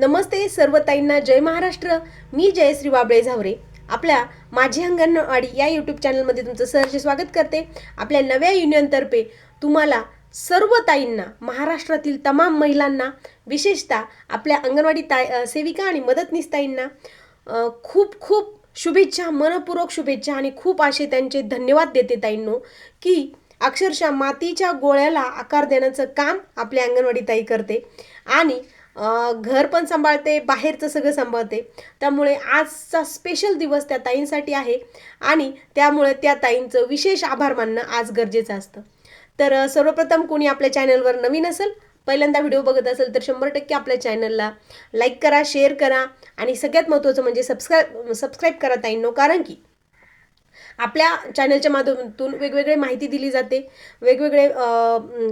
नमस्ते सर्व ताईंना जय महाराष्ट्र. मी जयश्री बाबळे झावरे. आपल्या माझी अंगणवाडी या यूट्यूब चॅनलमध्ये तुमचं सहर्ष स्वागत करते. आपल्या नव्या युनियनतर्फे तुम्हाला सर्व ताईंना महाराष्ट्रातील तमाम महिलांना विशेषतः आपल्या अंगणवाडी ताई सेविका आणि मदतनीस ताईंना खूप खूप शुभेच्छा मनपूर्वक शुभेच्छा आणि खूप असे त्यांचे धन्यवाद देते ताईंनो की अक्षरशः मातीच्या गोळ्याला आकार देण्याचं काम आपल्या अंगणवाडी ताई करते. आणि घर पण सांभाळते बाहेरचं सगळं सांभाळते. त्यामुळे आजचा स्पेशल दिवस त्या ताईंसाठी आहे आणि त्यामुळे त्या ताईंचं विशेष आभार मानणं आज गरजेचं असतं. तर सर्वप्रथम कोणी आपल्या चॅनलवर नवीन असेल पहिल्यांदा व्हिडिओ बघत असेल तर शंभर टक्के आपल्या चॅनलला लाईक करा शेअर करा आणि सगळ्यात महत्त्वाचं म्हणजे सबस्क्राईब सबस्क्राईब करा ताईंनो कारण की आपल्या चॅनलच्या माध्यमातून वेगवेगळे माहिती दिली जाते. वेगवेगळे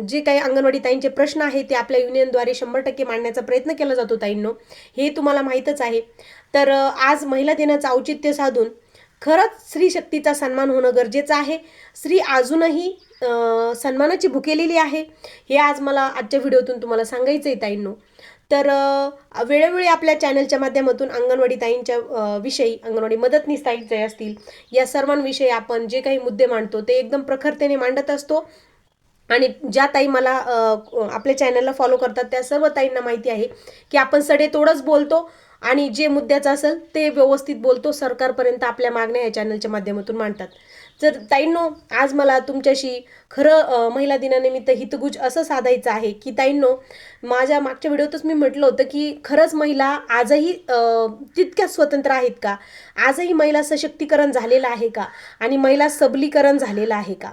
जे काही अंगणवाडी ताईंचे प्रश्न आहेत ते आपल्या युनियनद्वारे शंभर टक्के मांडण्याचा प्रयत्न केला जातो ताईंनो. हे तुम्हाला माहीतच आहे. तर आज महिला दिनाचं औचित्य साधून खरंच स्त्री शक्तीचा सन्मान होणं गरजेचं आहे. स्त्री अजूनही सन्मानाची भुकेलेली आहे. हे आज मला आजच्या व्हिडिओतून तुम्हाला सांगायचं आहे ताईंनो. तर वेळोवेळी आपल्या चॅनलच्या माध्यमातून अंगणवाडी ताईंच्या विषयी अंगणवाडी मदतनीस ताईंचे असतील या सर्वांविषयी आपण जे काही मुद्दे मांडतो ते एकदम प्रखरतेने मांडत असतो. आणि ज्या ताई मला आपल्या चॅनलला फॉलो करतात त्या सर्व ताईंना माहिती आहे की आपण सडेतोडच बोलतो आणि जे मुद्द्याचं असेल ते व्यवस्थित बोलतो सरकारपर्यंत आपल्या मागण्या या चॅनलच्या माध्यमातून मांडतात. तर ताईंनो आज मला तुमच्याशी खरं महिला दिनानिमित्त हितगुज असं साधायचं आहे की ताईंनो माझ्या मागच्या व्हिडिओतच मी म्हटलं होतं की खरंच महिला आजही तितक्या स्वतंत्र आहेत का? आजही महिला सशक्तीकरण झालेलं आहे का? आणि महिला सबलीकरण झालेलं आहे का?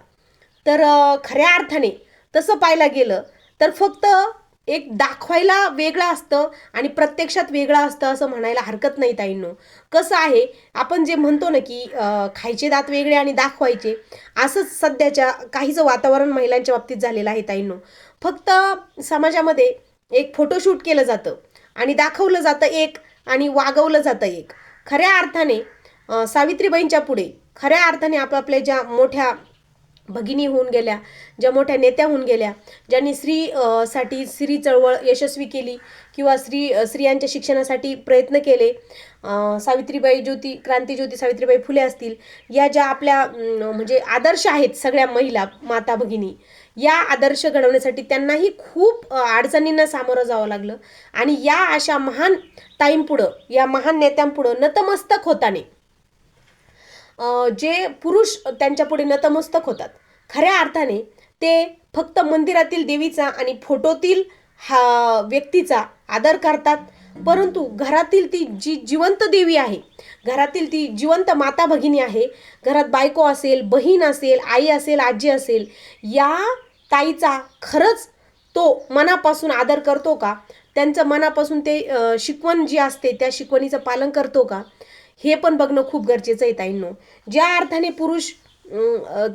तर खऱ्या अर्थाने तसं पाहायला गेलं तर फक्त एक दाखवायला वेगळं असतं आणि प्रत्यक्षात वेगळं असतं असं म्हणायला हरकत नाही ताईंनो. कसं आहे आपण जे म्हणतो ना की खायचे दात वेगळे आणि दाखवायचे असंच सध्याच्या काहीचं वातावरण महिलांच्या बाबतीत झालेलं आहे ताईंनो. फक्त समाजामध्ये एक फोटोशूट केलं जातं आणि दाखवलं जातं एक आणि वागवलं जातं एक. खऱ्या अर्थाने सावित्रीबाईंच्या पुढे खऱ्या अर्थाने आपापल्या ज्या मोठ्या भगिनी होऊन गेल्या ज्या मोठ्या नेत्या होऊन गेल्या ज्यांनी स्त्री साठी स्त्री चळवळ यशस्वी केली किंवा स्त्री स्त्रियांच्या शिक्षणासाठी प्रयत्न केले सावित्रीबाई ज्योती क्रांतीज्योती सावित्रीबाई फुले असतील या ज्या आपल्या म्हणजे आदर्श आहेत सगळ्या महिला माता भगिनी या आदर्श घडवण्यासाठी त्यांनाही खूप अडचणींना सामोरं जावं लागलं आणि या अशा महान ताईंपुढं या महान नेत्यांपुढं नतमस्तक होताने जे पुरुष त्यांच्या पुढे नतमस्तक होतात. खऱ्या अर्थाने ते फक्त मंदिरातील देवीचा आणि फोटोतील हा व्यक्तीचा आदर करतात. परंतु घरातील ती जी जिवंत देवी आहे घरातील ती जिवंत माता भगिनी आहे घरात बायको असेल बहीण असेल आई असेल आजी असेल या ताईचा खरंच तो मनापासून आदर करतो का? त्यांचं मनापासून ते शिकवण जी असते त्या शिकवणीचं पालन करतो का? हे पण बघणं खूप गरजेचं आहे ताईंनो. ज्या अर्थाने पुरुष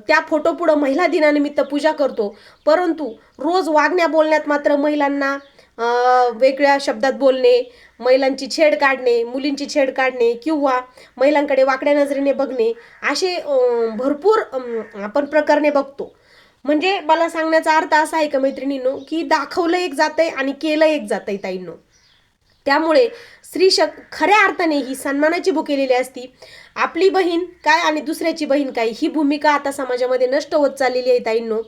त्या फोटो पुढं महिला दिनानिमित्त पूजा करतो परंतु रोज वागण्या बोलण्यात मात्र महिलांना वेगळ्या शब्दात बोलणे महिलांची छेड काढणे मुलींची छेड काढणे किंवा महिलांकडे वाकड्या नजरेने बघणे असे भरपूर आपण प्रकरणे बघतो. म्हणजे मला सांगण्याचा अर्थ असा आहे का मैत्रिणींनो की दाखवलं एक जातंय आणि केलं एक जातंय ताईंनो. त्यामुळे स्त्री शक खऱ्या अर्थाने ही सन्मानाची भुकेलेली असती. आपली बहीण काय आणि दुसऱ्याची बहीण काय? ही भूमिका आता समाजामध्ये नष्ट होत चाललेली आहे ताईंनो.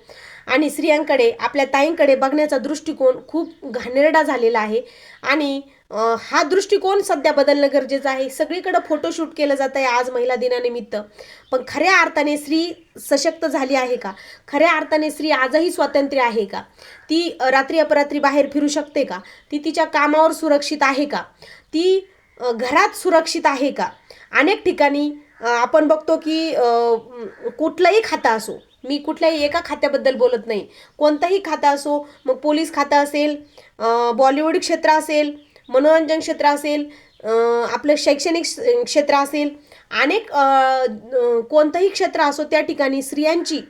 आणि स्त्रियांकडे आपल्या ताईंकडे बघण्याचा दृष्टिकोन खूप घाणेरडा झालेला आहे. आणि हा दृष्टिकोन सध्या बदलणं गरजेचं आहे. सगळीकडे फोटोशूट केलं जात आहे आज महिला दिनानिमित्त. पण खऱ्या अर्थाने स्त्री सशक्त झाली आहे का? खऱ्या अर्थाने स्त्री आजही स्वातंत्र्य आहे का? ती रात्री अपरात्री बाहेर फिरू शकते का? ती तिच्या कामावर सुरक्षित आहे का? ती घरात सुरक्षित आहे का? अनेक ठिकाणी आपण बघतो की कुठलंही खातं असो मी कुठल्याही एका खात्याबद्दल बोलत नाही. कोणतंही खातं असो मग पोलीस खातं असेल बॉलिवूड क्षेत्र असेल मनोरंजन क्षेत्र असेल आपलं शैक्षणिक क्षेत्र असेल अनेक कोणतंही क्षेत्र असो त्या ठिकाणी स्त्रियांची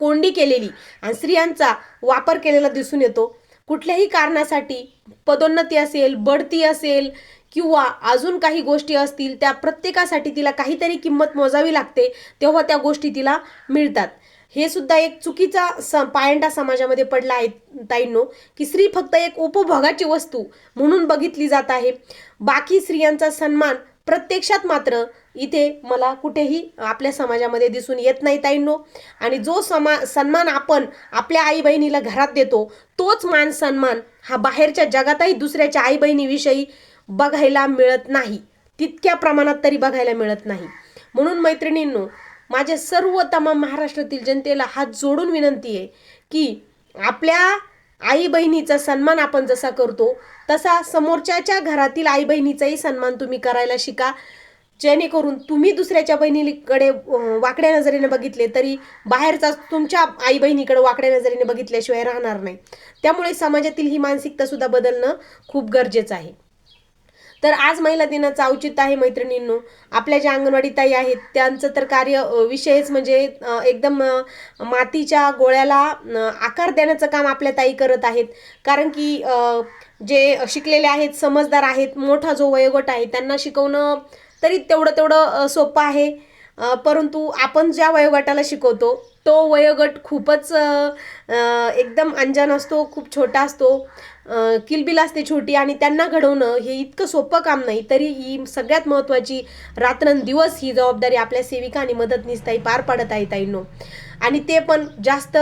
कोंडी केलेली आणि स्त्रियांचा वापर केलेला दिसून येतो. कुठल्याही कारणासाठी पदोन्नती असेल बढती असेल किंवा अजून काही गोष्टी असतील त्या प्रत्येकासाठी तिला काहीतरी किंमत मोजावी लागते तेव्हा त्या गोष्टी तिला मिळतात. हे सुद्धा एक चुकीचा स पायंडा समाजामध्ये पडला आहे ताईंनो की स्त्री फक्त एक उपभोगाची वस्तू म्हणून बघितली जात आहे. बाकी स्त्रियांचा सन्मान प्रत्यक्षात मात्र इथे मला कुठेही आपल्या समाजामध्ये दिसून येत नाही ताईंनो. आणि जो समा सन्मान आपण आपल्या आई बहिणीला घरात देतो तोच मान सन्मान हा बाहेरच्या जगातही दुसऱ्याच्या आई बहिणीविषयी बघायला मिळत नाही. तितक्या प्रमाणात तरी बघायला मिळत नाही. म्हणून मैत्रिणींनो माझ्या सर्व तमाम महाराष्ट्रातील जनतेला हात जोडून विनंती आहे की आपल्या आई बहिणीचा सन्मान आपण जसा करतो तसा समोरच्याच्या घरातील आई बहिणीचाही सन्मान तुम्ही करायला शिका. जेणेकरून तुम्ही दुसऱ्याच्या बहिणीकडे वाकड्या नजरेने बघितले तरी बाहेरचा तुमच्या आई बहिणीकडे वाकड्या नजरेने बघितल्याशिवाय राहणार नाही. त्यामुळे समाजातील ही मानसिकता सुद्धा बदलणं खूप गरजेचं आहे. तर आज महिला दिनाचं औचित्य आहे मैत्रिणींनो. आपल्या ज्या अंगणवाडी ताई आहेत त्यांचं तर कार्य विषयच म्हणजे एकदम मातीच्या गोळ्याला आकार देण्याचं काम आपल्या ताई करत आहेत. कारण की जे शिकलेले आहेत समजदार आहेत मोठा जो वयोगट आहे त्यांना शिकवणं तरी तेवढं तेवढं सोपं आहे. परंतु आपण ज्या वयोगटाला शिकवतो तो वयोगट खूपच एकदम अंजान असतो खूप छोटा असतो. किलबिल असते छोटी आणि त्यांना घडवणं हे इतकं सोपं काम नाही तरी ही सगळ्यात महत्त्वाची रात्रंदिवस ही जबाबदारी आपल्या सेविका आणि मदतनीस ताई पार पाडत आहे ताईंनो. आणि ते पण जास्त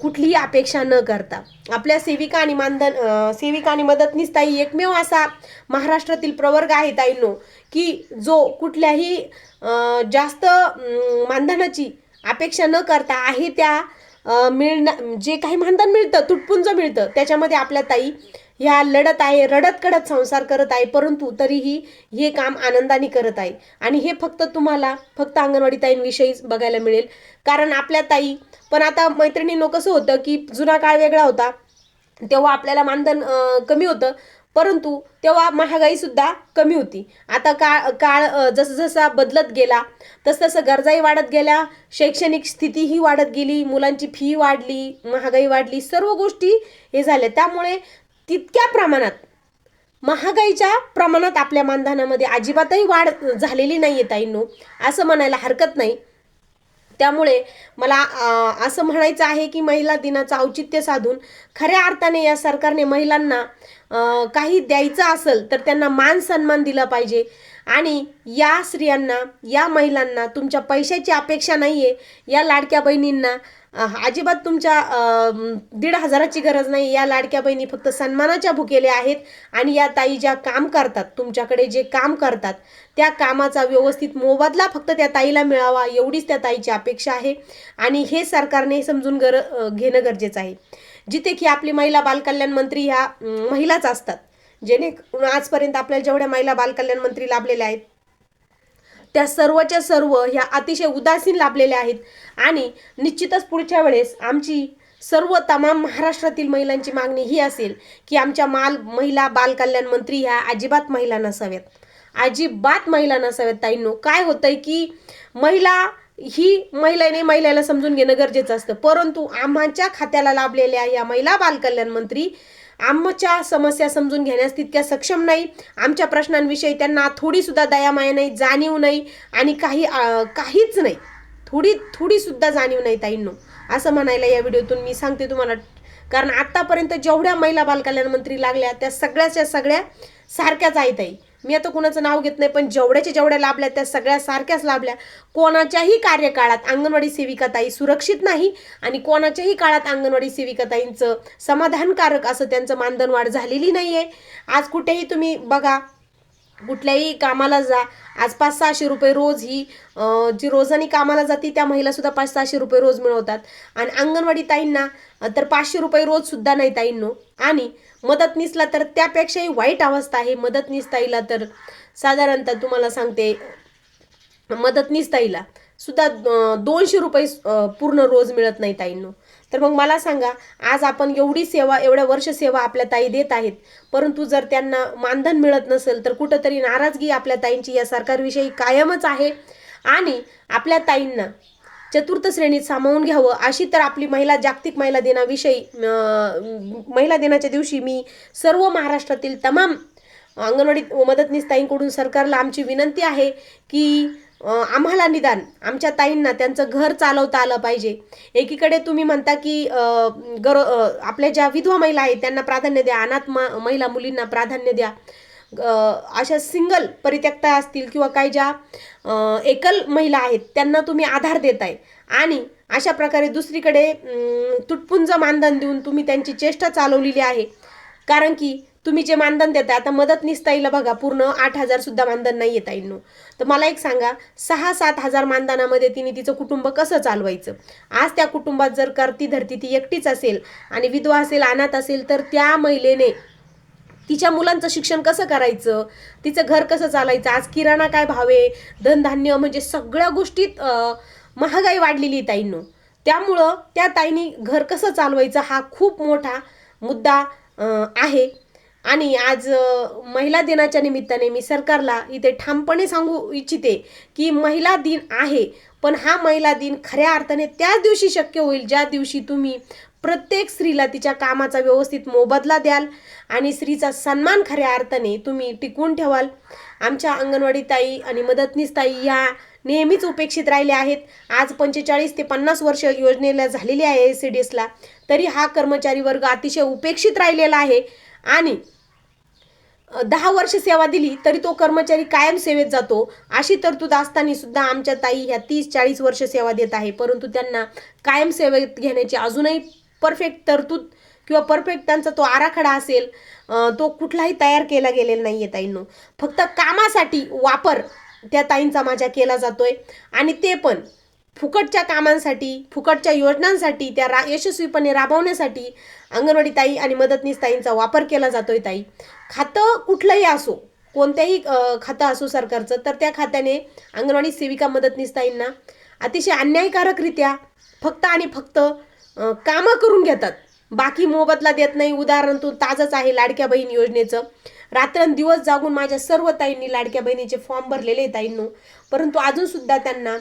कुठलीही अपेक्षा न करता. आपल्या सेविका आणि मानधन सेविका आणि मदतनीस ताई एकमेव असा महाराष्ट्रातील प्रवर्ग आहे ताईंनो की जो कुठल्याही जास्त मानधनाची अपेक्षा न करता आहे त्या मिळणं जे काही मानधन मिळतं तुटपुंज मिळतं त्याच्यामध्ये आपल्या ताई ह्या लढत आहे रडत कडत संसार करत आहे परंतु तरीही हे काम आनंदाने करत आहे. आणि हे फक्त तुम्हाला फक्त अंगणवाडी ताईंविषयीच बघायला मिळेल. कारण आपल्या ताई पण आता मैत्रिणींनो कसं होतं की जुना काळ वेगळा होता तेव्हा आपल्याला मानधन कमी होतं. परंतु तेव्हा महागाई सुद्धा कमी होती. आता काळ काळ जसजसा जसं बदलत गेला तसतसं गरजाही वाढत गेल्या शैक्षणिक स्थितीही वाढत गेली मुलांची फी वाढली महागाई वाढली सर्व गोष्टी हे झाल्या. त्यामुळे तितक्या प्रमाणात महागाईच्या प्रमाणात आपल्या मानधनामध्ये अजिबातही वाढ झालेली नाही आहे ताईंनो. असं म्हणायला हरकत नाही. त्यामुळे मला असं म्हणायचं आहे की महिला दिनाचं औचित्य साधून खऱ्या अर्थाने या सरकारने महिलांना काही द्यायचं असेल तर त्यांना मान सन्मान दिला पाहिजे. आणि या स्त्रियांना या महिलांना तुमच्या पैशाची अपेक्षा नाही आहे या लाडक्या बहिणींना अजिबात तुमच्या दीड हजाराची गरज नाही. या लाडक्या बहिणी फक्त सन्मानाच्या भुकेल्या आहेत आणि या ताई ज्या काम करतात तुमच्याकडे जे काम करतात त्या कामाचा व्यवस्थित मोबदला फक्त त्या ताईला मिळावा एवढीच त्या ताईची अपेक्षा आहे. आणि हे सरकारने समजून गर घेणं गरजेचं आहे. जिथे की आपली महिला बालकल्याण मंत्री ह्या महिलाच असतात. जेणे आजपर्यंत आपल्याला जेवढ्या महिला बालकल्याण मंत्री लाभलेल्या आहेत त्या सर्वच्या सर्व ह्या अतिशय उदासीन लाभलेल्या आहेत. आणि निश्चितच पुढच्या वेळेस आमची सर्व तमाम महाराष्ट्रातील महिलांची मागणी ही असेल की आमच्या माल महिला बालकल्याण मंत्री ह्या अजिबात महिला नसाव्यात. अजिबात महिला नसाव्यात ताईंनो. काय होतंय की महिला ही महिलेने महिलेला समजून घेणं गरजेचं असतं. परंतु आम्हाच्या खात्याला लाभलेल्या या महिला बालकल्याण मंत्री आमच्या समस्या समजून घेण्यास तितक्या सक्षम नाही. आमच्या प्रश्नांविषयी त्यांना थोडीसुद्धा दयामाया नाही जाणीव नाही आणि काही काहीच नाही. थोडी थोडीसुद्धा जाणीव नाही ताईंनो. असं म्हणायला या व्हिडिओतून मी सांगते तुम्हाला. कारण आत्तापर्यंत जेवढ्या महिला बालकल्याण मंत्री लागल्या त्या सगळ्याच्या सगळ्या सारख्याच आहेत ताई. मी आता कुणाचं नाव घेत नाही पण जेवढ्याच्या जेवढ्या लाभल्या त्या सगळ्या सारख्याच लाभल्या. कोणाच्याही कार्यकाळात अंगणवाडी सेविका ताई सुरक्षित नाही आणि कोणाच्याही काळात अंगणवाडी सेविका ताईंचं समाधानकारक असं त्यांचं मानधन वाढ झालेली नाही आहे आज कुठेही तुम्ही बघा कुठल्याही कामाला जा. आज पाच सहाशे रुपये रोज ही जी रोजानी कामाला जाते त्या महिलासुद्धा पाच सहाशे रुपये रोज मिळवतात. आणि अंगणवाडी ताईंना तर पाचशे रुपये रोजसुद्धा नाही ताईंनो. आणि मदतनीसला तर त्यापेक्षाही वाईट अवस्था आहे. मदतनीस ताईला तर साधारणतः तुम्हाला सांगते मदतनीस ताईला सुद्धा दोनशे रुपये पूर्ण रोज मिळत नाही ताईंनो. तर मग मला सांगा आज आपण एवढी सेवा एवढ्या वर्ष सेवा आपल्या ताई देत आहेत परंतु जर त्यांना मानधन मिळत नसेल तर कुठंतरी नाराजगी आपल्या ताईंची या सरकारविषयी कायमच आहे. आणि आपल्या ताईंना चतुर्थ श्रेणीत सामावून घ्यावं अशी तर आपली महिला जागतिक महिला दिनाविषयी महिला दिनाच्या दिवशी मी सर्व महाराष्ट्रातील तमाम अंगणवाडी मदतनीस ताईंकडून सरकारला आमची विनंती आहे की आम्हाला निदान आमच्या ताईंना त्यांचं घर चालवता आलं पाहिजे. एकीकडे तुम्ही म्हणता की गर आपल्या ज्या विधवा महिला आहेत त्यांना प्राधान्य द्या अनाथ म महिला मुलींना प्राधान्य द्या. अशा सिंगल परित्यक्ता असतील किंवा काही ज्या एकल महिला आहेत त्यांना तुम्ही आधार देताय. आणि अशा प्रकारे दुसरीकडे तुटपुंज मानधन देऊन तुम्ही त्यांची चेष्टा चालवलेली आहे. कारण की तुम्ही जे मानधन देता आता मदतनीस ताईला बघा पूर्ण आठ हजार सुद्धा मानधन नाही आहे ताईंनो. तर मला एक सांगा सहा सात हजार मानधनामध्ये तिने तिचं कुटुंब कसं चालवायचं? आज त्या कुटुंबात जर करती धरती ती एकटीच असेल आणि विधवा असेल अनाथ असेल तर त्या महिलेने तिच्या मुलांचं शिक्षण कसं करायचं? तिचं घर कसं चालायचं? आज किराणा काय भावे धनधान्य म्हणजे सगळ्या गोष्टीत महागाई वाढलेली आहे ताईंनो. त्यामुळं त्या ताईनी घर कसं चालवायचं हा खूप मोठा मुद्दा आहे. आणि आज महिला दिनाच्या निमित्ताने मी सरकारला इथे ठामपणे सांगू इच्छिते की महिला दिन आहे पण हा महिला दिन खऱ्या अर्थाने त्याच दिवशी शक्य होईल ज्या दिवशी तुम्ही प्रत्येक स्त्रीला तिच्या कामाचा व्यवस्थित मोबदला द्याल आणि स्त्रीचा सन्मान खऱ्या अर्थाने तुम्ही टिकवून ठेवाल. आमच्या अंगणवाडी ताई आणि मदतनीस ताई या नेहमीच उपेक्षित राहिल्या आहेत. आज पंचेचाळीस ते पन्नास वर्ष योजनेला झालेली आहे एस सी डी एसला तरी हा कर्मचारी वर्ग अतिशय उपेक्षित राहिलेला आहे. आणि दहा वर्ष सेवा दिली तरी तो कर्मचारी कायम सेवेत जातो. अशी तरतूद असताना सुद्धा आमच्या ताई ह्या तीस चाळीस वर्ष सेवा देत आहे. परंतु त्यांना कायम सेवेत घेण्याची अजूनही परफेक्ट तरतूद किंवा परफेक्ट त्यांचा तो आराखडा असेल तो कुठलाही तयार केला गेलेला नाही आहे ताईंनो. फक्त कामासाठी वापर त्या ताईंचा माझ्या केला जातोय. आणि ते पण फुकटच्या कामांसाठी फुकटच्या योजनांसाठी त्या रा यशस्वीपणे राबवण्यासाठी अंगणवाडी ताई आणि मदतनीस ताईंचा वापर केला जातोय ताई. खातं कुठलंही असो कोणत्याही खातं असो सरकारचं तर त्या खात्याने अंगणवाडी सेविका मदतनीस ताईंना अतिशय अन्यायकारकरित्या फक्त आणि फक्त कामं करून घेतात. बाकी मोबदला देत नाही. उदाहरण तू ताजच आहे लाडक्या बहीण योजनेचं. रात्रंदिवस जागून माझ्या सर्व ताईंनी लाडक्या बहिणीचे फॉर्म भरलेले ताईंनो. परंतु अजूनसुद्धा त्यांना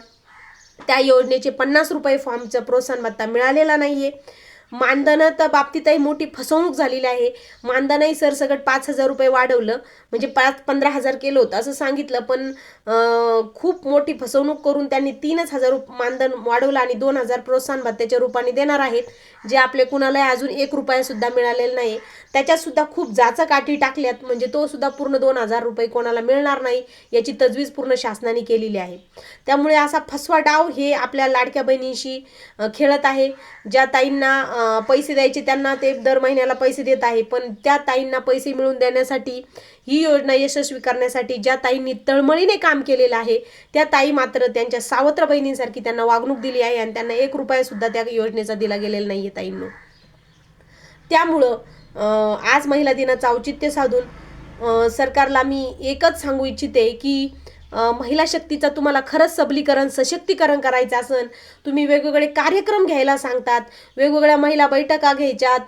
त्या योजनेचे पन्नास रुपये फॉर्मचं प्रोत्साहन भत्ता मिळालेला नाहीये मानधनात बाबतीतही मोठी फसवणूक झालेली आहे. मानधनही सरसकट पाच हजार रुपये वाढवलं. म्हणजे पाच पंधरा हजार केलं होतं असं सांगितलं पण खूप मोठी फसवणूक करून त्यांनी तीनच हजार रुप मानधन वाढवलं आणि दोन हजार प्रोत्साहन भत्त्याच्या रूपाने देणार आहेत. जे आपले कुणालाही अजून एक रुपयासुद्धा मिळालेलं मिळालेला नाही. त्याच्यातसुद्धा खूप जाचा काठी टाकल्यात. म्हणजे तो सुद्धा पूर्ण दोन हजार रुपये कोणाला मिळणार नाही याची तजवीज पूर्ण शासनाने केलेली आहे. त्यामुळे असा फसवा डाव हे आपल्या लाडक्या बहिणींशी खेळत आहे. ज्या ताईंना पैसे द्यायचे त्यांना ते दर महिन्याला पैसे देत आहे. पण त्या ताईंना पैसे मिळवून देण्यासाठी ही योजना यशस्वी करण्यासाठी ज्या ताईंनी तळमळीने काम केलेलं आहे त्या ताई मात्र त्यांच्या सावत्र बहिणींसारखी त्यांना वागणूक दिली आहे आणि त्यांना एक रुपया सुद्धा त्या योजनेचा दिला गेलेला नाही आहे ताईंनो. त्यामुळं आज महिला दिनाचं औचित्य साधून सरकारला मी एकच सांगू इच्छिते की महिला शक्तीचा तुम्हाला खरंच सबलीकरण सशक्तीकरण करायचं असन. तुम्ही वेगवेगळे कार्यक्रम घ्यायला सांगतात वेगवेगळ्या महिला बैठका घ्यायच्यात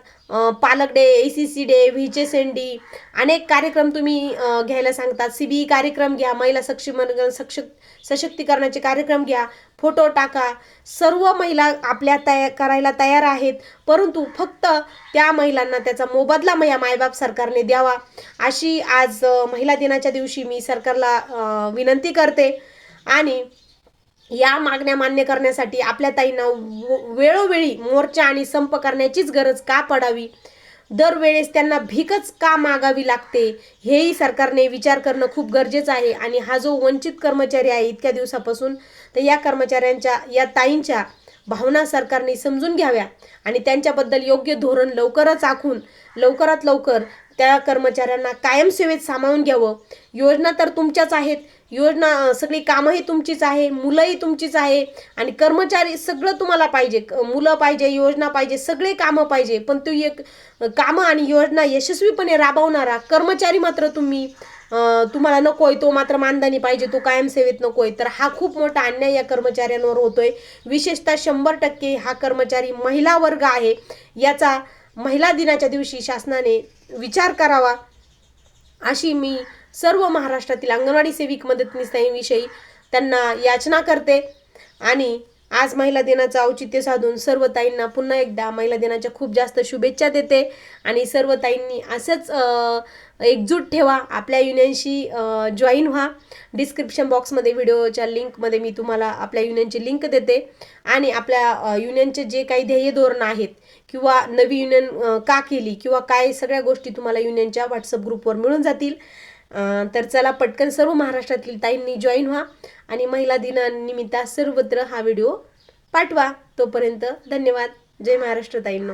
पालक day A C C day V J N D अनेक कार्यक्रम तुम्ही घ्यायला सांगतात. सी बी कार्यक्रम घ्या महिला सक्षमीकरण सक्ष सशक्तीकरणाचे कार्यक्रम घ्या फोटो टाका. सर्व महिला आपल्या तया करायला तयार आहेत. परंतु फक्त त्या महिलांना त्याचा मोबदला या मायबाप सरकारने द्यावा. अशी आज महिला दिनाच्या दिवशी मी सरकारला विनंती करते. आणि या मागण्या मान्य करण्यासाठी आपल्या ताईंना व- वेळोवेळी मोर्चा आणि संप करण्याचीच गरज का पडावी? दरवेळेस त्यांना भीकच का मागावी लागते? हेही सरकारने विचार करणं खूप गरजेचं आहे आणि हा जो वंचित कर्मचारी आहे इतक्या दिवसापासून तर या कर्मचाऱ्यांच्या या ताईंच्या भावना सरकारने समजून घ्याव्या आणि त्यांच्याबद्दल योग्य धोरण लवकरच आखून लवकरात लवकर त्या कर्मचाऱ्यांना कायम सेवेत सामावून घ्यावं. योजना तर तुमच्याच आहेत योजना सगळी कामंही तुमचीच आहे मुलंही तुमचीच आहे आणि कर्मचारी सगळं तुम्हाला पाहिजे. क- मुलं पाहिजे योजना पाहिजे सगळे कामं पाहिजे. पण तो एक कामं आणि योजना यशस्वीपणे राबवणारा कर्मचारी मात्र तुम्ही तुम्हाला नको आहे तो मात्र मानधनी पाहिजे तो कायमसेवेत नको आहे तर हा खूप मोठा अन्याय या कर्मचाऱ्यांवर होतोय. विशेषतः शंभर टक्के हा कर्मचारी महिला वर्ग आहे. याचा महिला दिनाच्या दिवशी शासनाने विचार करावा. अशी मी सर्व महाराष्ट्रातील अंगणवाडी सेविक मदतनीसविषयी त्यांना याचना करते. आणि आज महिला दिनाचं औचित्य साधून सर्व ताईंना पुन्हा एकदा महिला दिनाच्या खूप जास्त शुभेच्छा देते. आणि सर्व ताईंनी असंच एकजूट ठेवा. आपल्या युनियनशी जॉईन व्हा. डिस्क्रिप्शन बॉक्समध्ये व्हिडिओच्या लिंकमध्ये मी तुम्हाला आपल्या युनियनची लिंक देते. आणि आपल्या युनियनचे जे काही ध्येय धोरणं आहेत किंवा नवी युनियन का केली किंवा काय सगळ्या गोष्टी तुम्हाला युनियनच्या व्हॉट्सअप ग्रुपवर मिळून जातील. तर चला पटकन सर्व महाराष्ट्रातील ताईंनी जॉईन व्हा आणि महिला दिनानिमित्त सर्वत्र हा व्हिडिओ पाठवा. तोपर्यंत धन्यवाद. जय महाराष्ट्र ताईंनो.